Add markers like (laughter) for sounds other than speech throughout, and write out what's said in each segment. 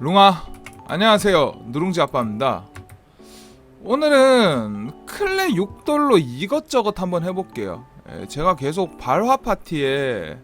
룽아 안녕하세요. 누룽지 아빠입니다. 오늘은 클레 6돌로 이것저것 한번 해볼게요. 예, 제가 계속 발화 파티에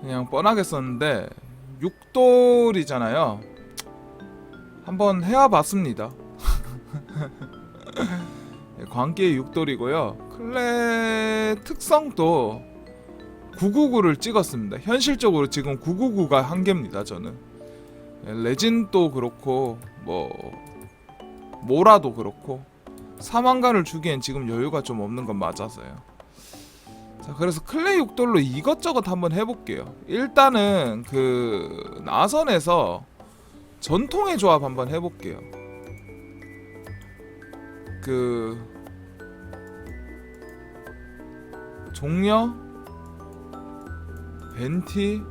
그냥 뻔하게 썼는데 6돌이잖아요. 한번 해와봤습니다. (laughs) 예, 광기의 6돌이고요. 클레 특성도 999를 찍었습니다. 현실적으로 지금 999가 한계입니다 저는. 예, 레진도 그렇고 뭐 모라도 그렇고 사망가를 주기엔 지금 여유가 좀 없는 건 맞아서요. 자 그래서 클레이 육돌로 이것저것 한번 해볼게요. 일단은 그 나선에서 전통의 조합 한번 해볼게요. 그 종려 벤티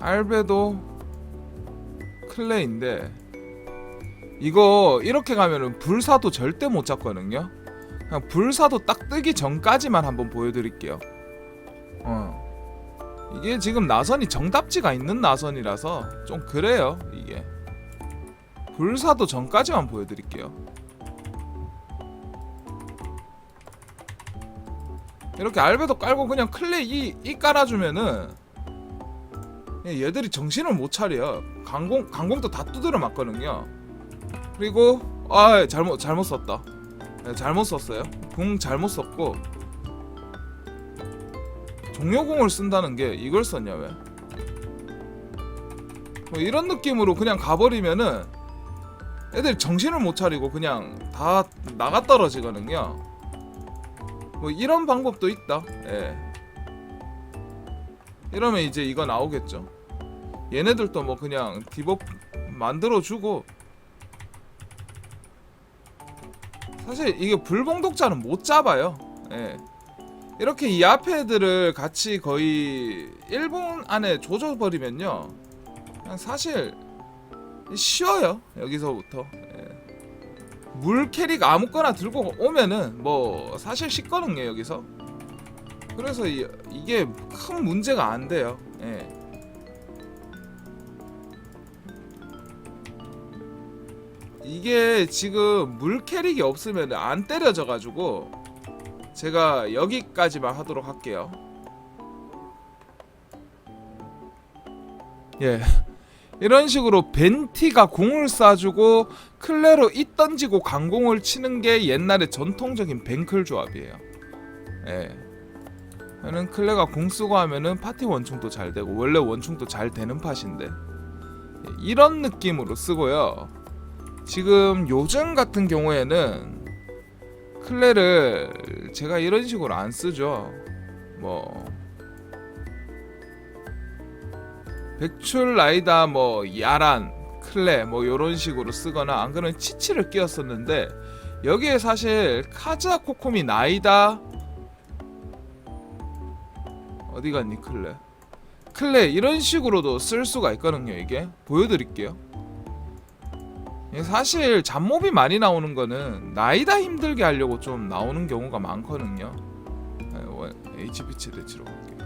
알베도 클레인데 이거 이렇게 가면은 불사도 절대 못 잡거든요. 그냥 불사도 딱 뜨기 전까지만 한번 보여드릴게요. 어 이게 지금 나선이 정답지가 있는 나선이라서 좀 그래요 이게 불사도 전까지만 보여드릴게요. 이렇게 알베도 깔고 그냥 클레이 이, 이 깔아주면은 얘들이 정신을 못 차려. 강공 강공도 다 두드려 맞거든요. 그리고 아 잘못 잘못 썼다. 네, 잘못 썼어요. 궁 잘못 썼고 종료공을 쓴다는 게 이걸 썼냐 왜? 뭐 이런 느낌으로 그냥 가버리면은 애들 정신을 못 차리고 그냥 다 나가 떨어지거든요. 뭐 이런 방법도 있다. 예. 이러면 이제 이거 나오겠죠. 얘네들도 뭐 그냥 디버 만들어주고 사실 이게 불봉독자는 못 잡아요. 예. 이렇게 이 앞에 애들을 같이 거의 1분 안에 조져버리면요. 그냥 사실 쉬워요. 여기서부터. 예. 물 캐릭 아무거나 들고 오면은 뭐 사실 쉽거든요 여기서. 그래서 이, 이게 큰 문제가 안 돼요. 예. 이게 지금 물 캐릭이 없으면 안 때려져 가지고 제가 여기까지만 하도록 할게요. 예. 이런 식으로 벤티가 공을 쏴주고 클레로 이 던지고 강공을 치는 게 옛날의 전통적인 뱅클 조합이에요. 예. 저는 클레가 공 쓰고 하면은 파티 원충도 잘 되고 원래 원충도 잘 되는 팟인데 예, 이런 느낌으로 쓰고요. 지금 요즘 같은 경우에는 클레를 제가 이런 식으로 안 쓰죠. 뭐 백출 라이다 뭐 야란 클레 뭐 요런 식으로 쓰거나 안 그러면 치치를 끼웠었는데 여기에 사실 카자 코코미 나이다. 어디 갔니 클레? 클레 이런 식으로도 쓸 수가 있거든요 이게. 보여드릴게요. 예, 사실 잡몹이 많이 나오는 거는 나이다 힘들게 하려고 좀 나오는 경우가 많거든요. 예, 원- HP 최대치로 갈게요.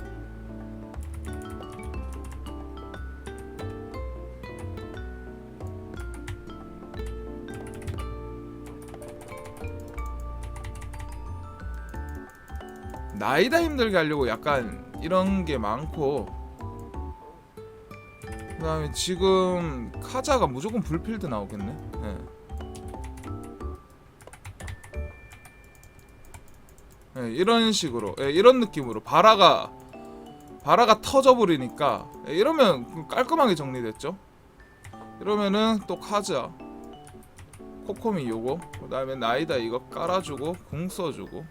나이다 힘들게 하려고 약간 이런 게 많고 그 다음에 지금 카자가 무조건 불필드 나오겠네. 예. 예, 이런 식으로. 예, 이런 느낌으로. 바라가 바라가 터져 버리니까. 예, 이러면 깔끔하게 정리됐죠. 이러면은 또 카자. 코코미 요거. 그 다음에 나이다 이거 깔아주고 궁 써주고.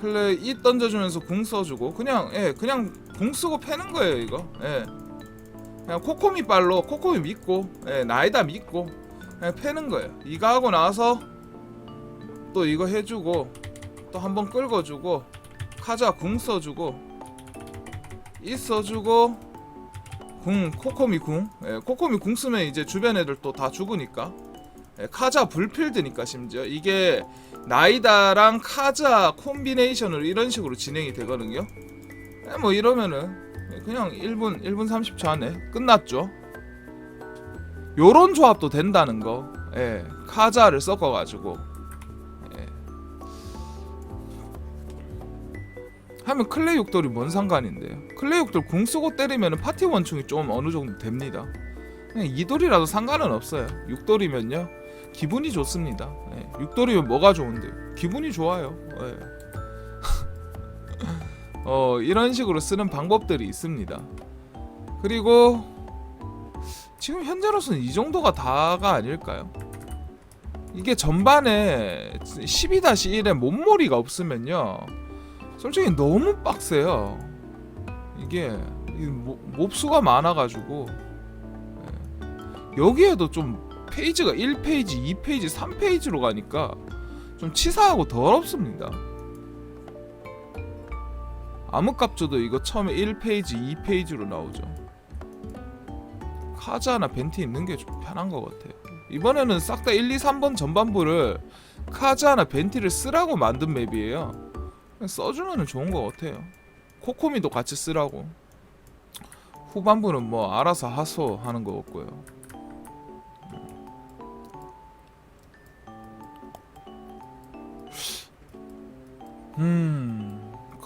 클레 이 던져주면서 궁 써주고. 그냥 예 그냥 궁 쓰고 패는 거예요 이거. 예. 그냥 코코미 빨로 코코미 믿고 예 나이다 믿고 그냥 패는 거예요. 이거 하고 나서 또 이거 해주고 또 한 번 끌어주고 카자 궁 써주고 이 써주고 궁 코코미 궁. 예, 코코미 궁 쓰면 이제 주변 애들 또 다 죽으니까. 예, 카자 불필드니까 심지어. 이게 나이다랑 카자 콤비네이션으로 이런 식으로 진행이 되거든요. 예, 뭐 이러면은 예, 그냥 1분 1분 30초 안에 끝났죠. 요런 조합도 된다는 거. 예. 카자를 섞어 가지고 예. 하면 클레 육돌이 뭔 상관인데요? 클레 육돌 궁 쓰고 때리면 파티 원충이 좀 어느 정도 됩니다. 그냥 이돌이라도 상관은 없어요. 육돌이면요 기분이 좋습니다. 예. 육돌이면 뭐가 좋은데? 기분이 좋아요. 예. 어 이런 식으로 쓰는 방법들이 있습니다. 그리고 지금 현재로서는 이 정도가 다가 아닐까요? 이게 전반에 12-1에 몸머리가 없으면요 솔직히 너무 빡세요 이게 몹수가 많아가지고 예. 여기에도 좀 페이지가 1페이지, 2페이지, 3페이지로 가니까 좀 치사하고 더럽습니다 암흑갑조도 이거 처음에 1페이지, 2페이지로 나오죠 카자나 벤티 있는 게 좀 편한 것 같아요. 이번에는 싹 다 1, 2, 3번 전반부를 카자나 벤티를 쓰라고 만든 맵이에요. 써주면 좋은 것 같아요. 코코미도 같이 쓰라고. 후반부는 뭐 알아서 하소 하는 거 같고요. 음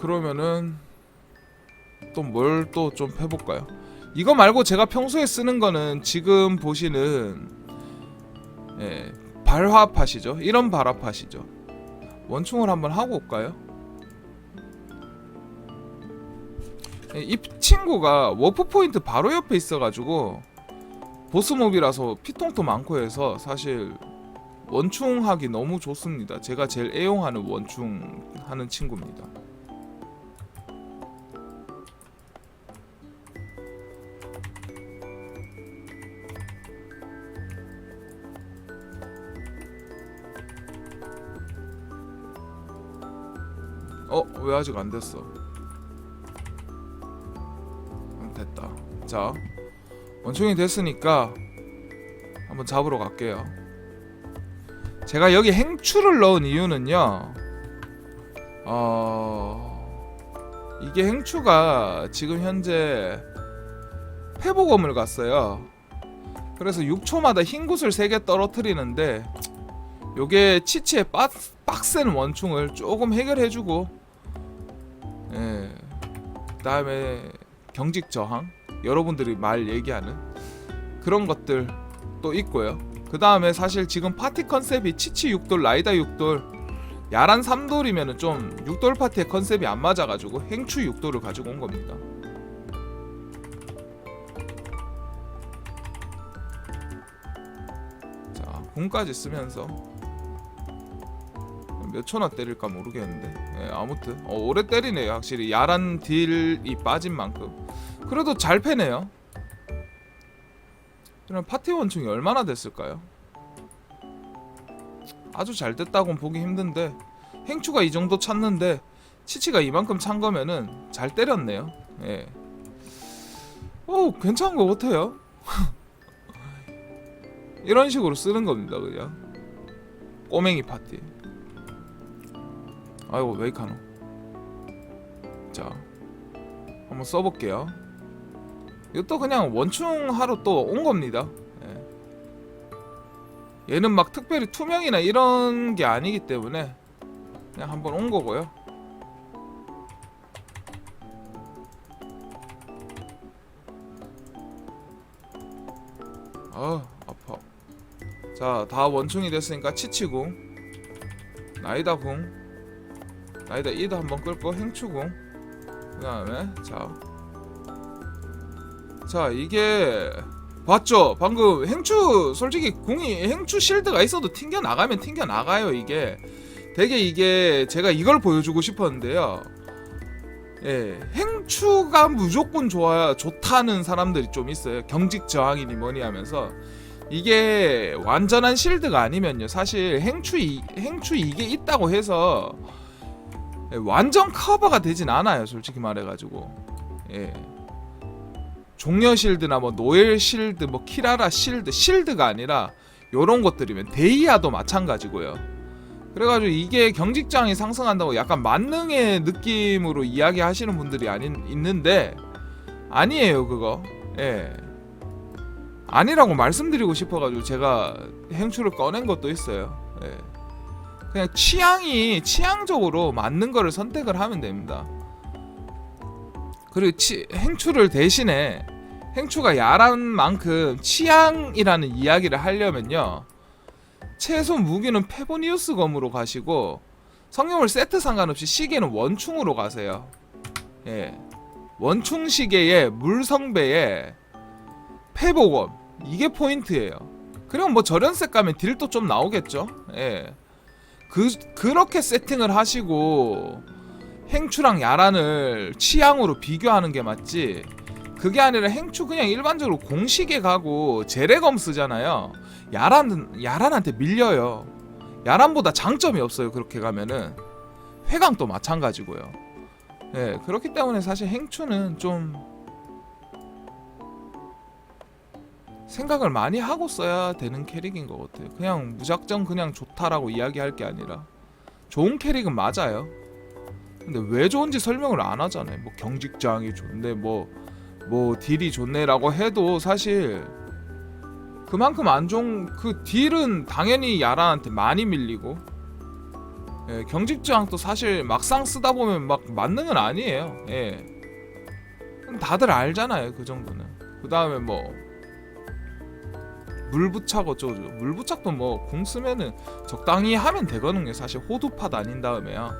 그러면은 또 뭘 또 좀 해볼까요? 이거 말고 제가 평소에 쓰는 거는 지금 보시는 예, 발화팟이죠. 이런 발화팟이죠. 원충을 한번 하고 올까요? 예, 이 친구가 워프 포인트 바로 옆에 있어가지고 보스몹이라서 피통도 많고 해서 사실 원충하기 너무 좋습니다. 제가 제일 애용하는 원충 하는 친구입니다. 왜 아직 안 됐어? 음, 됐다. 자, 원충이 됐으니까 한번 잡으러 갈게요. 제가 여기 행추를 넣은 이유는요. 어 이게 행추가 지금 현재 회복음을 갔어요. 그래서 6초마다 흰 구슬 3개 떨어뜨리는데 요게 치치의 빡, 빡센 원충을 조금 해결해주고 예 그다음에 경직 저항 여러분들이 말 얘기하는 그런 것들 또 있고요. 그 다음에 사실 지금 파티 컨셉이 치치 6돌 라이다 6돌 야란 3돌이면은 좀 6돌 파티의 컨셉이 안 맞아가지고 행추 6돌을 가지고 온 겁니다. 자, 공까지 쓰면서 몇 초나 때릴까 모르겠는데 예, 아무튼 어, 오래 때리네요 확실히 야란 딜이 빠진 만큼 그래도 잘 패네요 그럼 파티 원충이 얼마나 됐을까요? 아주 잘 됐다고는 보기 힘든데 행추가 이 정도 찼는데 치치가 이만큼 찬 거면은 잘 때렸네요. 예. 오 괜찮은 것 같아요. (laughs) 이런 식으로 쓰는 겁니다 그냥. 꼬맹이 파티. 아이고 웨이카노. 자 한번 써볼게요. 이것도 그냥 원충 하러 또 온 겁니다. 예. 얘는 막 특별히 투명이나 이런 게 아니기 때문에 그냥 한번 온 거고요. 아 아파. 자, 다 원충이 됐으니까 치치궁, 나이다궁, 나이다 이도 한번 끌고 행추궁. 그다음에 자, 자 이게 봤죠? 방금 행추 솔직히 궁이 행추 실드가 있어도 튕겨 나가면 튕겨 나가요 이게. 되게 이게 제가 이걸 보여주고 싶었는데요. 예, 행추가 무조건 좋아 좋다는 사람들이 좀 있어요. 경직 저항이니 뭐니 하면서 이게 완전한 실드가 아니면요. 사실 행추 이, 행추 이게 있다고 해서 예, 완전 커버가 되진 않아요. 솔직히 말해가지고 예. 종려 실드나 뭐 노엘 실드, 뭐 키라라 실드, 실드가 아니라 요런 것들이면 데이아도 마찬가지고요. 그래가지고 이게 경직장이 상승한다고 약간 만능의 느낌으로 이야기하시는 분들이 아닌 있는데 아니에요 그거 예 아니라고 말씀드리고 싶어가지고 제가 행추를 꺼낸 것도 있어요 예 그냥 취향이 취향적으로 맞는 거를 선택을 하면 됩니다 그리고 치, 행추를 대신에 행추가 야란 만큼 취향이라는 이야기를 하려면요 최소 무기는 페보니우스 검으로 가시고 성형을 세트 상관없이 시계는 원충으로 가세요 예 원충 시계에 물성배에 패보검 이게 포인트예요. 그럼 뭐 저련색 가면 딜도 좀 나오겠죠. 예. 그 그렇게 세팅을 하시고 행추랑 야란을 취향으로 비교하는 게 맞지. 그게 아니라 행추 그냥 일반적으로 공식에 가고 제레검 쓰잖아요. 야란 야란한테 밀려요. 야란보다 장점이 없어요. 그렇게 가면은 회강도 마찬가지고요. 예, 그렇기 때문에 사실 행추는 좀 생각을 많이 하고 써야 되는 캐릭인 것 같아요. 그냥 무작정 그냥 좋다라고 이야기할 게 아니라 좋은 캐릭은 맞아요. 근데 왜 좋은지 설명을 안 하잖아요. 뭐 경직장이 좋네, 뭐, 뭐 딜이 좋네라고 해도 사실 그만큼 안 좋은 그 딜은 당연히 야란한테 많이 밀리고 예, 경직장도 사실 막상 쓰다 보면 막 만능은 아니에요. 예. 다들 알잖아요. 그 정도는. 그 다음에 뭐 물부착 어쩌고. 물부착도 뭐궁 쓰면은 적당히 하면 되거든요. 사실 호두파 다닌 다음에야.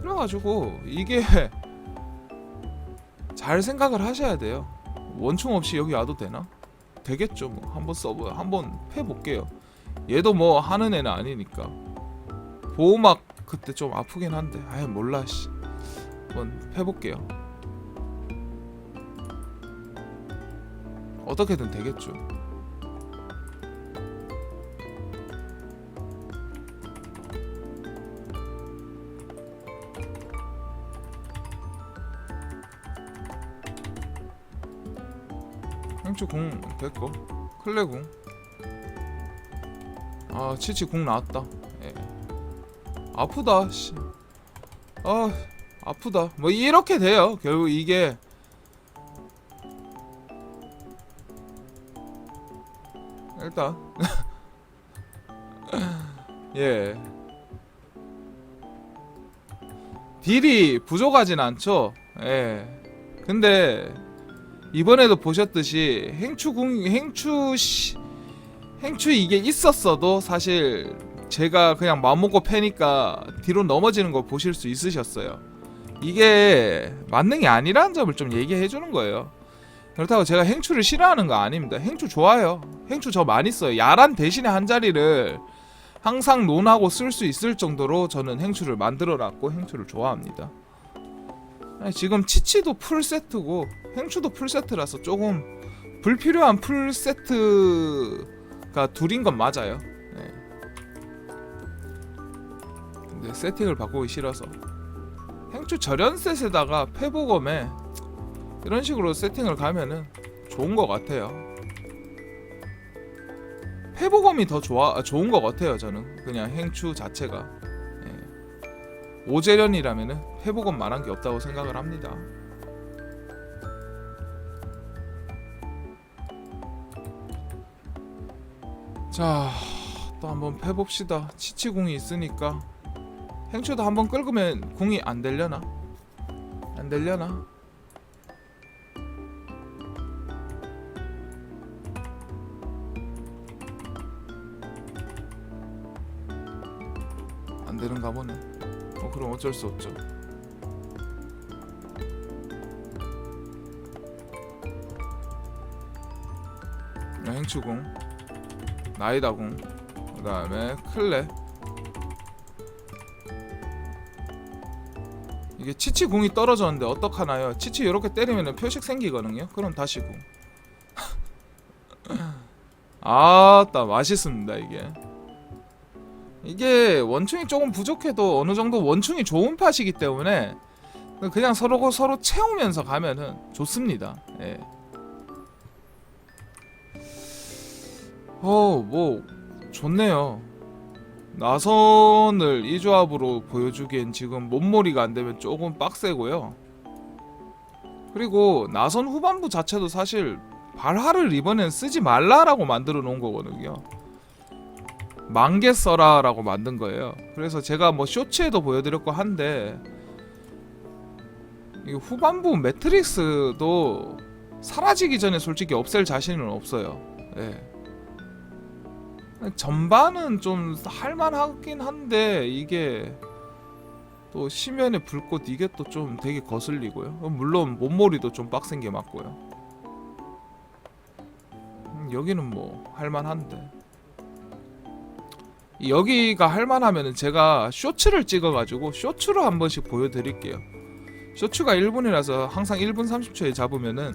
그래가지고 이게 (laughs) 잘 생각을 하셔야 돼요. 원충 없이 여기 와도 되나? 되겠죠. 뭐 한번 써보 한번 해볼게요. 얘도 뭐 하는 애는 아니니까. 보호막 그때 좀 아프긴 한데 아예 몰라 씨 한번 해볼게요 어떻게든 되겠죠 행추 궁 됐고. 클레 궁아 치치 궁 나왔다. 예. 아프다 씨. 아 아프다. 뭐 이렇게 돼요? 결국 이게. 일단. (laughs) 예. 딜이 부족하진 않죠? 예. 근데 이번에도 보셨듯이 행추 씨 행추 이게 있었어도 사실 제가 그냥 마음먹고 패니까 뒤로 넘어지는 거 보실 수 있으셨어요. 이게 만능이 아니라는 점을 좀 얘기해 주는 거예요. 그렇다고 제가 행추를 싫어하는 거 아닙니다. 행추 좋아요. 행추 저 많이 써요. 야란 대신에 한 자리를 항상 논하고 쓸 수 있을 정도로 저는 행추를 만들어 놨고 행추를 좋아합니다. 지금 치치도 풀 세트고 행추도 풀 세트라서 조금 불필요한 풀 세트가 둘인 건 맞아요. 네. 근데 세팅을 바꾸기 싫어서 행추 절연셋에다가 패보검에 이런 식으로 세팅을 가면은 좋은 것 같아요. 패보검이 더 좋아 아, 좋은 것 같아요. 저는 그냥 행추 자체가 예. 오재련이라면은 패보검만한 게 없다고 생각을 합니다. 자, 또 한번 패봅시다. 치치궁이 있으니까 행추도 한번 끌으면 궁이 안 되려나? 안 되려나? 안 되는가 보네. 어 그럼 어쩔 수 없죠. 네, 행추궁, 나이다궁, 그 다음에 클레. 이게 치치 궁이 떨어졌는데 어떡하나요? 치치 이렇게 때리면 표식 생기거든요. 그럼 다시 궁. (laughs) 아따 맛있습니다 이게. 이게 원충이 조금 부족해도 어느 정도 원충이 좋은 팟이기 때문에 그냥 서로 서로 채우면서 가면은 좋습니다. 예. 어, 뭐 좋네요. 나선을 이 조합으로 보여주기엔 지금 몸몰이가 안 되면 조금 빡세고요. 그리고 나선 후반부 자체도 사실 발화를 이번엔 쓰지 말라라고 만들어 놓은 거거든요. 만개 써라라고 만든 거예요. 그래서 제가 뭐 쇼츠에도 보여드렸고 한데 이 후반부 매트릭스도 사라지기 전에 솔직히 없앨 자신은 없어요. 예. 전반은 좀 할만하긴 한데 이게 또 심연의 불꽃 이게 또 좀 되게 거슬리고요. 물론 몸머리도 좀 빡센 게 맞고요. 음, 여기는 뭐 할만한데 여기가 할만하면은 제가 쇼츠를 찍어가지고 쇼츠로 한 번씩 보여드릴게요. 쇼츠가 1분이라서 항상 1분 30초에 잡으면은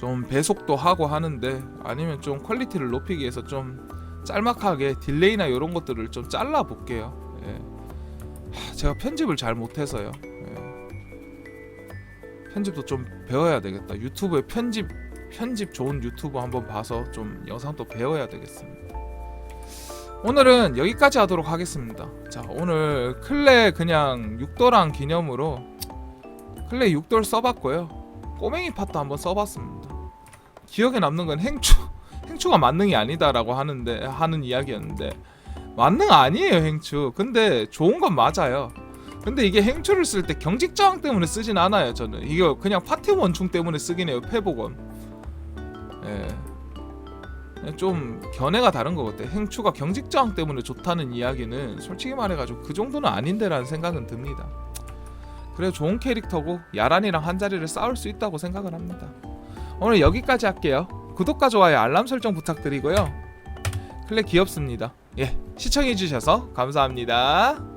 좀 배속도 하고 하는데 아니면 좀 퀄리티를 높이기 위해서 좀 짤막하게 딜레이나 이런 것들을 좀 잘라 볼게요. 예. 하, 제가 편집을 잘 못해서요. 예. 편집도 좀 배워야 되겠다. 유튜브에 편집 편집 좋은 유튜브 한번 봐서 좀 영상도 배워야 되겠습니다. 오늘은 여기까지 하도록 하겠습니다. 자 오늘 클레 그냥 6도랑 기념으로 클레 6돌 써봤고요. 꼬맹이 팟도 한번 써봤습니다. 기억에 남는 건 행추 (laughs) 행추가 만능이 아니다라고 하는데 하는 이야기였는데 만능 아니에요 행추. 근데 좋은 건 맞아요. 근데 이게 행추를 쓸 때 경직 저항 때문에 쓰진 않아요 저는. 이거 그냥 파티 원충 때문에 쓰긴 해요 패복원. 예. 좀 견해가 다른 것 같아. 행추가 경직 저항 때문에 좋다는 이야기는 솔직히 말해가지고 그 정도는 아닌데라는 생각은 듭니다. 그래 좋은 캐릭터고 야란이랑 한 자리를 싸울 수 있다고 생각을 합니다. 오늘 여기까지 할게요. 구독과 좋아요, 알람 설정 부탁드리고요. 클레 귀엽습니다. 예, 시청해주셔서 감사합니다.